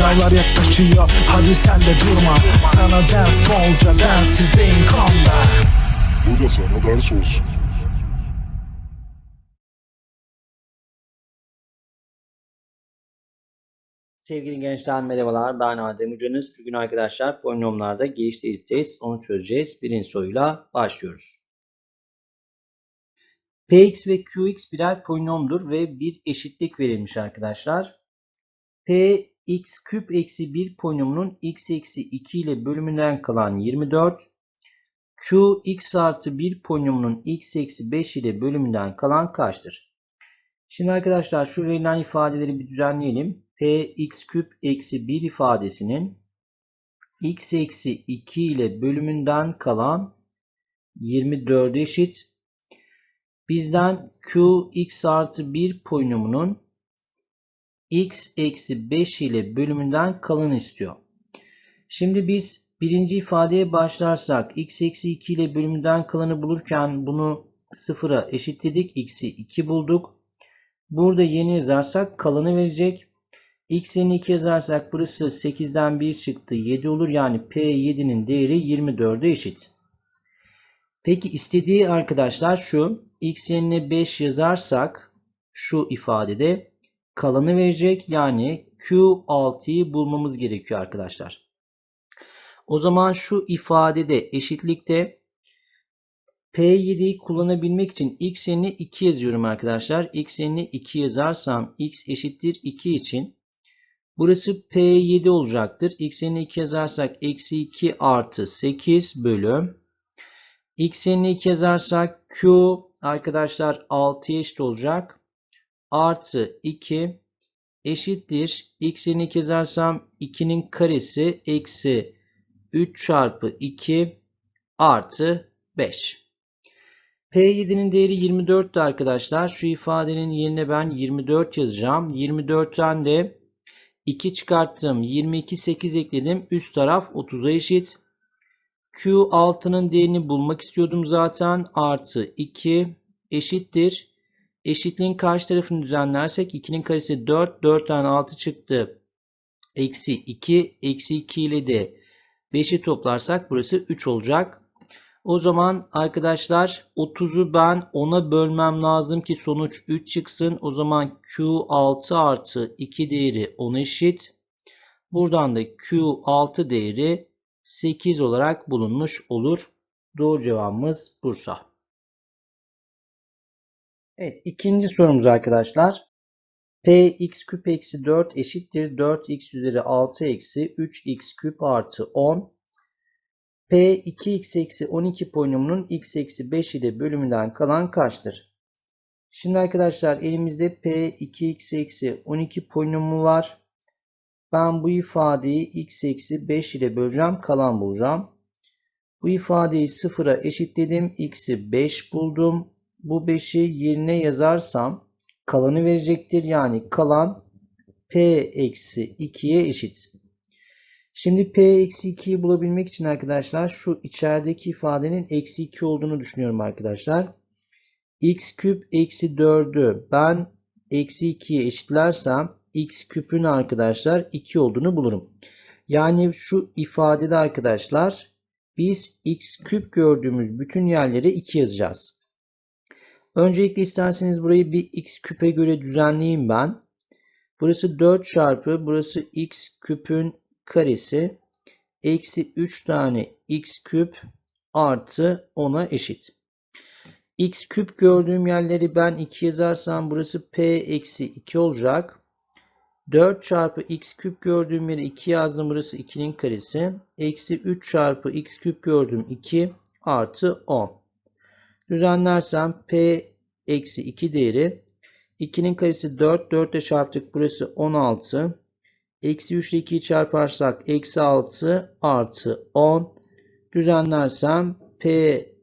Sınavlar yaklaşıyor hadi sen de durma Sana ders bolca densizliğin konda Bu da sana ders olsun. Sevgili gençler merhabalar ben Adem Hocanız. Bugün arkadaşlar polinomlarda geliştirici test onu çözeceğiz. Birinci soruyla başlıyoruz. Px ve Qx birer polinomdur ve bir eşitlik verilmiş arkadaşlar. Px küp eksi 1 polinomunun x eksi 2 ile bölümünden kalan 24. Qx artı 1 polinomunun x eksi 5 ile bölümünden kalan kaçtır? Şimdi arkadaşlar şu verilen ifadeleri bir düzenleyelim. Px küp eksi 1 ifadesinin x eksi 2 ile bölümünden kalan 24 eşit. Bizden qx artı 1 polinomunun x eksi 5 ile bölümünden kalan istiyor. Şimdi biz birinci ifadeye başlarsak x eksi 2 ile bölümünden kalanı bulurken bunu sıfıra eşitledik. x'i 2 bulduk. Burada yeni yazarsak kalanı verecek. X yerine 2 yazarsak burası 8'den 1 çıktı. 7 olur. Yani P7'nin değeri 24'e eşit. Peki istediği arkadaşlar şu. X yerine 5 yazarsak şu ifadede kalanı verecek. Yani Q6'yı bulmamız gerekiyor arkadaşlar. O zaman şu ifadede eşitlikte P7'yi kullanabilmek için x yerine 2 yazıyorum arkadaşlar. x yerine 2 yazarsam x eşittir 2 için burası P7 olacaktır. x yerine 2 yazarsak eksi 2 artı 8 bölü x yerine 2 yazarsak q arkadaşlar 6 eşit olacak. Artı 2 eşittir. x yerine 2 yazarsam 2'nin karesi eksi 3 çarpı 2 artı 5. P7'nin değeri 24'tü arkadaşlar. Şu ifadenin yerine ben 24 yazacağım. 24'ten de 2 çıkarttım. 22, 8 ekledim. Üst taraf 30'a eşit. Q6'nın değerini bulmak istiyordum zaten. Artı 2 eşittir. Eşitliğin karşı tarafını düzenlersek 2'nin karesi 4. 4'ten 6 çıktı. Eksi 2. Eksi 2 ile de 5'i toplarsak burası 3 olacak. O zaman arkadaşlar 30'u ben 10'a bölmem lazım ki sonuç 3 çıksın. O zaman Q6 artı 2 değeri 10 eşit. Buradan da Q6 değeri 8 olarak bulunmuş olur. Doğru cevabımız Bursa. Evet ikinci sorumuz arkadaşlar. Px küp eksi 4 eşittir 4x üzeri 6 eksi 3x küp artı 10. P2x eksi 12 polinomunun x eksi 5 ile bölümünden kalan kaçtır? Şimdi arkadaşlar elimizde P2x eksi 12 polinomu var. Ben bu ifadeyi x eksi 5 ile böleceğim. Kalan bulacağım. Bu ifadeyi sıfıra eşitledim. x'i 5 buldum. Bu 5'i yerine yazarsam kalanı verecektir. Yani kalan P eksi 2'ye eşit. Şimdi P eksi 2'yi bulabilmek için arkadaşlar şu içerideki ifadenin eksi 2 olduğunu düşünüyorum arkadaşlar. x küp eksi 4'ü ben eksi 2'ye eşitlersem x küpün arkadaşlar 2 olduğunu bulurum. Yani şu ifadede arkadaşlar biz x küp gördüğümüz bütün yerlere 2 yazacağız. Öncelikle isterseniz burayı bir x küpe göre düzenleyeyim ben. Burası 4 çarpı burası x küpün karesi eksi 3 tane x küp artı 10'a eşit. x küp gördüğüm yerleri ben 2 yazarsam burası p eksi 2 olacak. 4 çarpı x küp gördüğüm yere 2 yazdım. Burası 2'nin karesi. Eksi 3 çarpı x küp gördüğüm 2 artı 10. Düzenlersem p eksi 2 değeri 2'nin karesi 4. 4 ile çarptık. Burası 16. Eksi 3 ile 2'yi çarparsak eksi 6 artı 10 düzenlersem P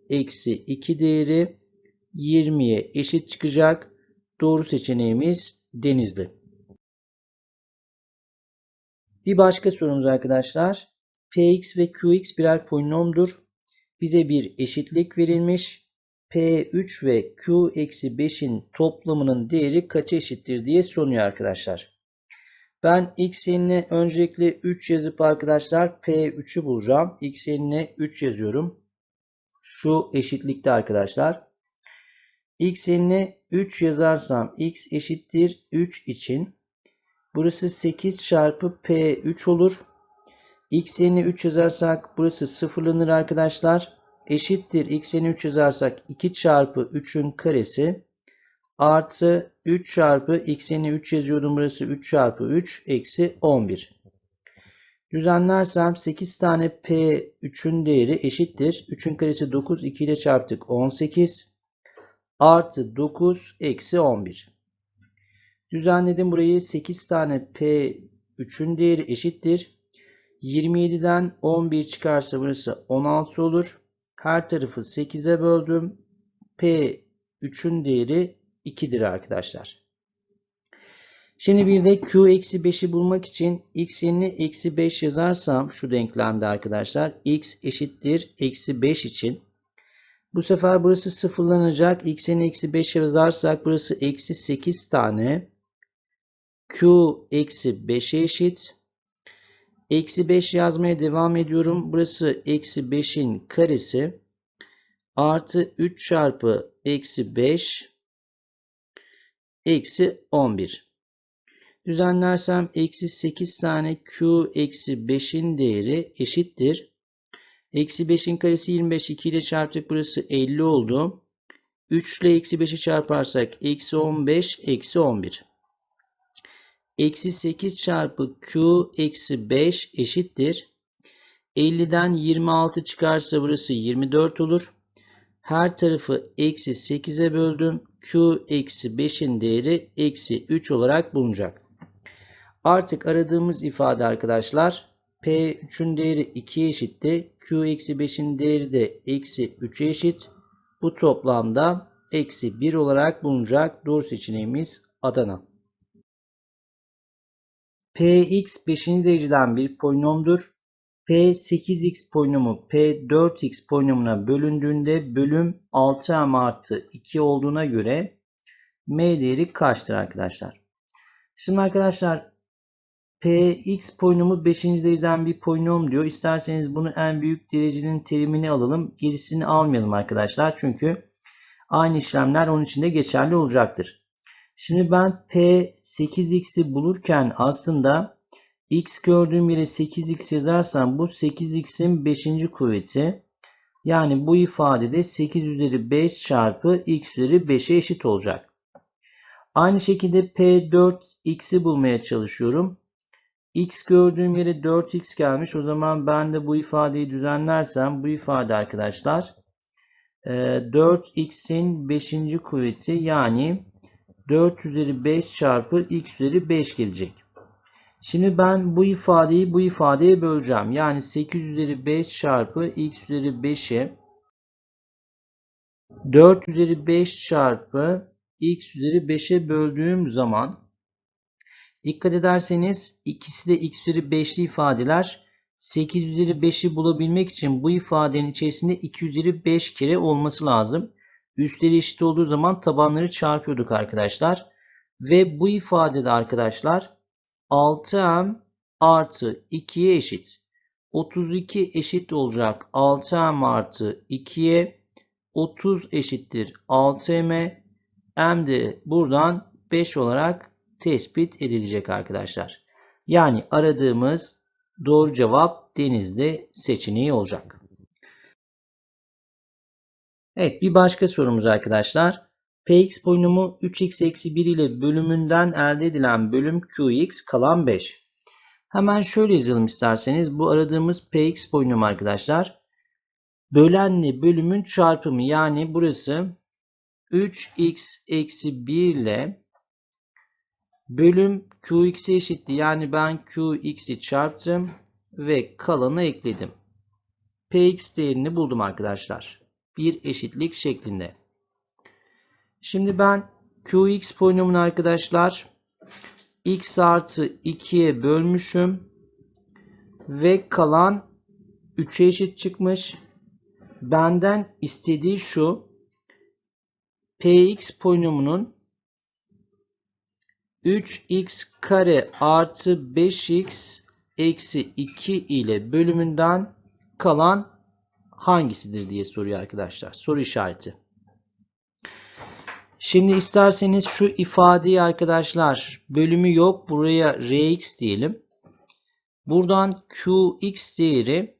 eksi 2 değeri 20'ye eşit çıkacak. Doğru seçeneğimiz Denizli. Bir başka sorumuz arkadaşlar. Px ve Qx birer polinomdur. Bize bir eşitlik verilmiş. P3 ve Q eksi 5'in toplamının değeri kaça eşittir diye soruyor arkadaşlar. Ben x yerine öncelikle 3 yazıp arkadaşlar P3'ü bulacağım. x yerine 3 yazıyorum. Şu eşitlikte arkadaşlar. x yerine 3 yazarsam x eşittir 3 için burası 8 çarpı P3 olur. x yerine 3 yazarsak burası sıfırlanır arkadaşlar. Eşittir x yerine 3 yazarsak 2 çarpı 3'ün karesi artı 3 çarpı x yerine 3 yazıyordum burası 3 çarpı 3 eksi 11. Düzenlersem 8 tane P3'ün değeri eşittir. 3'ün karesi 9 2 ile çarptık 18 artı 9 eksi 11. Düzenledim burayı 8 tane P3'ün değeri eşittir. 27'den 11 çıkarsa burası 16 olur. Her tarafı 8'e böldüm. P3'ün değeri 2'dir arkadaşlar. Şimdi bir de Q eksi 5'i bulmak için x yerine eksi 5 yazarsam şu denklemde arkadaşlar x eşittir eksi 5 için bu sefer burası sıfırlanacak. x yerine eksi 5 yazarsak burası eksi 8 tane Q eksi 5'e eşit. Eksi 5 yazmaya devam ediyorum. Burası eksi 5'in karesi artı 3 çarpı eksi 5 eksi 11. Düzenlersem eksi 8 tane q eksi 5'in değeri eşittir. Eksi 5'in karesi 25. 2 ile çarptık. Burası 50 oldu. 3 ile eksi 5'i çarparsak eksi 15 eksi 11. Eksi 8 çarpı q eksi 5 eşittir. 50'den 26 çıkarsa burası 24 olur. Her tarafı eksi 8'e böldüm. Q eksi 5'in değeri eksi 3 olarak bulunacak. Artık aradığımız ifade arkadaşlar P3'ün değeri 2'ye eşitti. Q eksi 5'in değeri de eksi 3'e eşit. Bu toplamda eksi 1 olarak bulunacak. Doğru seçeneğimiz Adana. Px 5. dereceden bir polinomdur. P8x polinomu P4x polinomuna bölündüğünde bölüm 6m artı 2 olduğuna göre m değeri kaçtır arkadaşlar? Şimdi arkadaşlar Px polinomu 5. dereceden bir polinom diyor. İsterseniz bunu en büyük derecenin terimini alalım. Gerisini almayalım arkadaşlar. Çünkü aynı işlemler onun için de geçerli olacaktır. Şimdi ben P8x'i bulurken aslında x gördüğüm yere 8x yazarsam bu 8x'in 5. kuvveti. Yani bu ifadede 8 üzeri 5 çarpı x üzeri 5'e eşit olacak. Aynı şekilde P4x'i bulmaya çalışıyorum. x gördüğüm yere 4x gelmiş. O zaman ben de bu ifadeyi düzenlersem bu ifade arkadaşlar 4x'in 5. kuvveti yani 4 üzeri 5 çarpı x üzeri 5 gelecek. Şimdi ben bu ifadeyi bu ifadeye böleceğim. Yani 8 üzeri 5 çarpı x üzeri 5'e 4 üzeri 5 çarpı x üzeri 5'e böldüğüm zaman dikkat ederseniz ikisi de x üzeri 5'li ifadeler 8 üzeri 5'i bulabilmek için bu ifadenin içerisinde 2 üzeri 5 kere olması lazım. Üstleri eşit olduğu zaman tabanları çarpıyorduk arkadaşlar. Ve bu ifadede arkadaşlar 6m artı 2'ye eşit. 32 eşit olacak 6m artı 2'ye 30 eşittir 6m. m de buradan 5 olarak tespit edilecek arkadaşlar. Yani aradığımız doğru cevap denizde seçeneği olacak. Evet bir başka sorumuz arkadaşlar. Px polinomu 3x eksi 1 ile bölümünden elde edilen bölüm qx kalan 5. Hemen şöyle yazalım isterseniz. Bu aradığımız px polinomu arkadaşlar. Bölenle bölümün çarpımı yani burası 3x eksi 1 ile bölüm qx'e eşitti. Yani ben qx'i çarptım ve kalanı ekledim. px değerini buldum arkadaşlar. Bir eşitlik şeklinde. Şimdi ben Qx polinomunu arkadaşlar x artı 2'ye bölmüşüm. Ve kalan 3'e eşit çıkmış. Benden istediği şu. Px polinomunun 3x kare artı 5x eksi 2 ile bölümünden kalan hangisidir diye soruyor arkadaşlar. Soru işareti. Şimdi isterseniz şu ifadeyi arkadaşlar bölümü yok. Buraya rx diyelim. Buradan qx değeri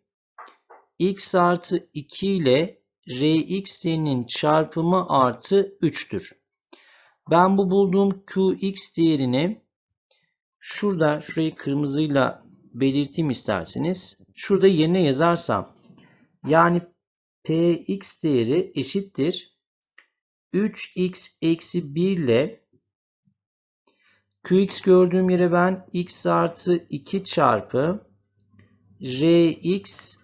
x artı 2 ile rx değerinin çarpımı artı 3'tür. Ben bu bulduğum qx değerini şurada şurayı kırmızıyla belirteyim isterseniz. Şurada yerine yazarsam yani px değeri eşittir 3x eksi 1 ile qx gördüğüm yere ben x artı 2 çarpı rx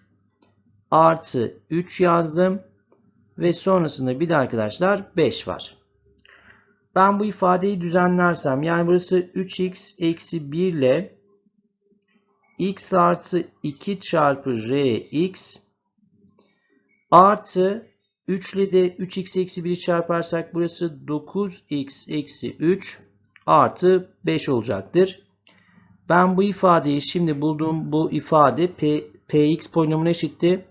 artı 3 yazdım ve sonrasında bir de arkadaşlar 5 var. Ben bu ifadeyi düzenlersem yani burası 3x eksi 1 ile x artı 2 çarpı rx artı 3 ile de 3x eksi 1'i çarparsak burası 9x eksi 3 artı 5 olacaktır. Ben bu ifadeyi şimdi bulduğum bu ifade P, px polinomuna eşitti.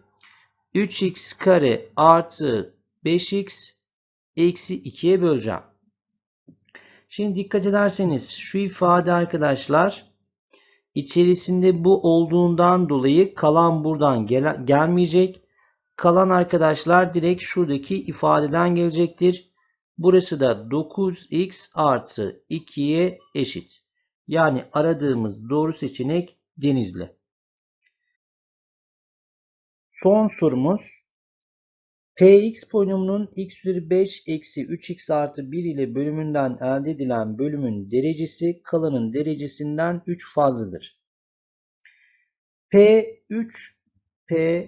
3x kare artı 5x eksi 2'ye böleceğim. Şimdi dikkat ederseniz şu ifade arkadaşlar içerisinde bu olduğundan dolayı kalan buradan gel gelmeyecek. Kalan arkadaşlar direkt şuradaki ifadeden gelecektir. Burası da 9x artı 2'ye eşit. Yani aradığımız doğru seçenek Denizli. Son sorumuz Px polinomunun x üzeri 5 eksi 3x artı 1 ile bölümünden elde edilen bölümün derecesi kalanın derecesinden 3 fazladır. P3 P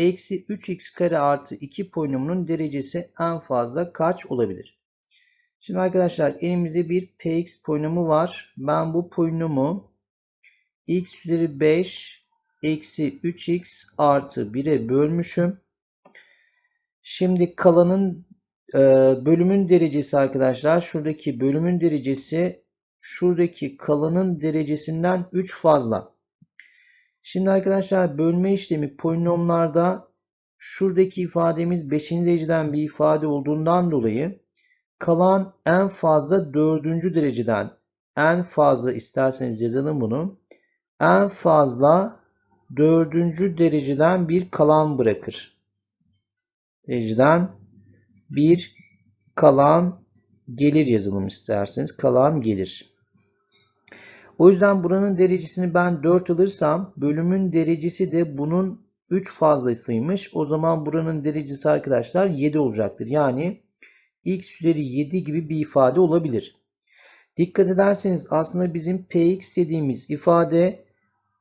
eksi 3x kare artı 2 polinomunun derecesi en fazla kaç olabilir? Şimdi arkadaşlar elimizde bir px polinomu var. Ben bu polinomu x üzeri 5 eksi 3x artı 1'e bölmüşüm. Şimdi kalanın e, bölümün derecesi arkadaşlar şuradaki bölümün derecesi şuradaki kalanın derecesinden 3 fazla. Şimdi arkadaşlar bölme işlemi polinomlarda şuradaki ifademiz 5. dereceden bir ifade olduğundan dolayı kalan en fazla 4. dereceden en fazla isterseniz yazalım bunu. En fazla 4. dereceden bir kalan bırakır. Dereceden bir kalan gelir yazalım isterseniz. Kalan gelir. O yüzden buranın derecesini ben 4 alırsam bölümün derecesi de bunun 3 fazlasıymış. O zaman buranın derecesi arkadaşlar 7 olacaktır. Yani x üzeri 7 gibi bir ifade olabilir. Dikkat ederseniz aslında bizim px dediğimiz ifade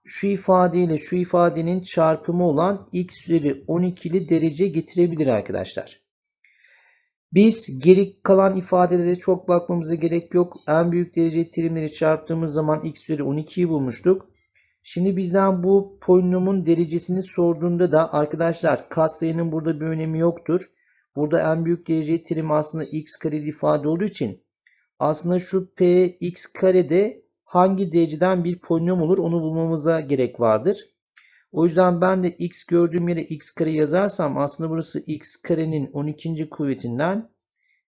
şu ifade ile şu ifadenin çarpımı olan x üzeri 12'li derece getirebilir arkadaşlar. Biz geri kalan ifadelere çok bakmamıza gerek yok. En büyük derece terimleri çarptığımız zaman x üzeri 12'yi bulmuştuk. Şimdi bizden bu polinomun derecesini sorduğunda da arkadaşlar katsayının burada bir önemi yoktur. Burada en büyük derece terim aslında x kareli ifade olduğu için aslında şu p x karede hangi dereceden bir polinom olur onu bulmamıza gerek vardır. O yüzden ben de x gördüğüm yere x kare yazarsam aslında burası x karenin 12. kuvvetinden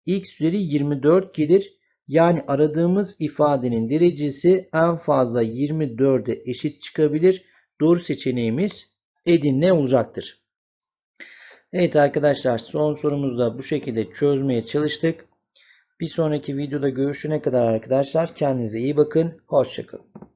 x üzeri 24 gelir. Yani aradığımız ifadenin derecesi en fazla 24'e eşit çıkabilir. Doğru seçeneğimiz Edirne olacaktır. Evet arkadaşlar son sorumuzu da bu şekilde çözmeye çalıştık. Bir sonraki videoda görüşene kadar arkadaşlar kendinize iyi bakın. Hoşçakalın.